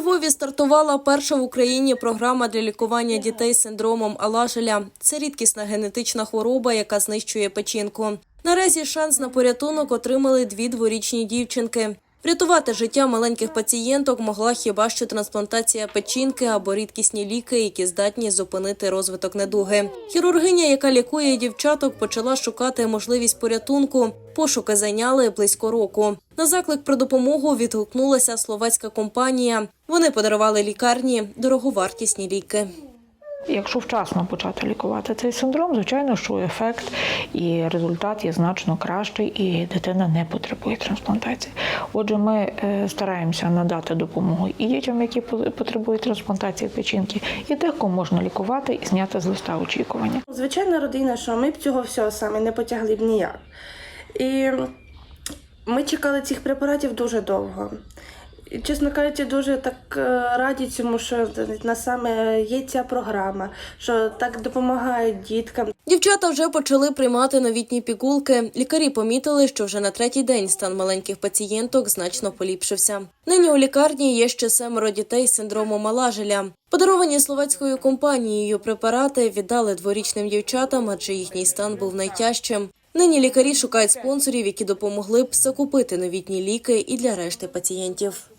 Львові стартувала перша в Україні програма для лікування дітей з синдромом Алажеля. Це рідкісна генетична хвороба, яка знищує печінку. Наразі шанс на порятунок отримали дві дворічні дівчинки. Врятувати життя маленьких пацієнток могла хіба що трансплантація печінки або рідкісні ліки, які здатні зупинити розвиток недуги. Хірургиня, яка лікує дівчаток, почала шукати можливість порятунку. Пошуки зайняли близько року. На заклик про допомогу відгукнулася словацька компанія. Вони подарували лікарні дороговартісні ліки. Якщо вчасно почати лікувати цей синдром, звичайно, що ефект і результат є значно кращий, і дитина не потребує трансплантації. Отже, ми е, стараємося надати допомогу і дітям, які по- потребують трансплантації печінки, і тих, кого можна лікувати і зняти з листа очікування. Звичайна родина, що ми б цього всього саме не потягли б ніяк. І ми чекали цих препаратів дуже довго. Чесно кажучи, дуже так е, раді цьому, що на саме є ця програма, що так допомагають діткам. Дівчата вже почали приймати новітні пігулки. Лікарі помітили, що вже на третій день стан маленьких пацієнток значно поліпшився. Нині у лікарні є ще семеро дітей з синдромом Малажеля. Подаровані словацькою компанією препарати віддали дворічним дівчатам, адже їхній стан був найтяжчим. Нині лікарі шукають спонсорів, які допомогли б закупити новітні ліки і для решти пацієнтів.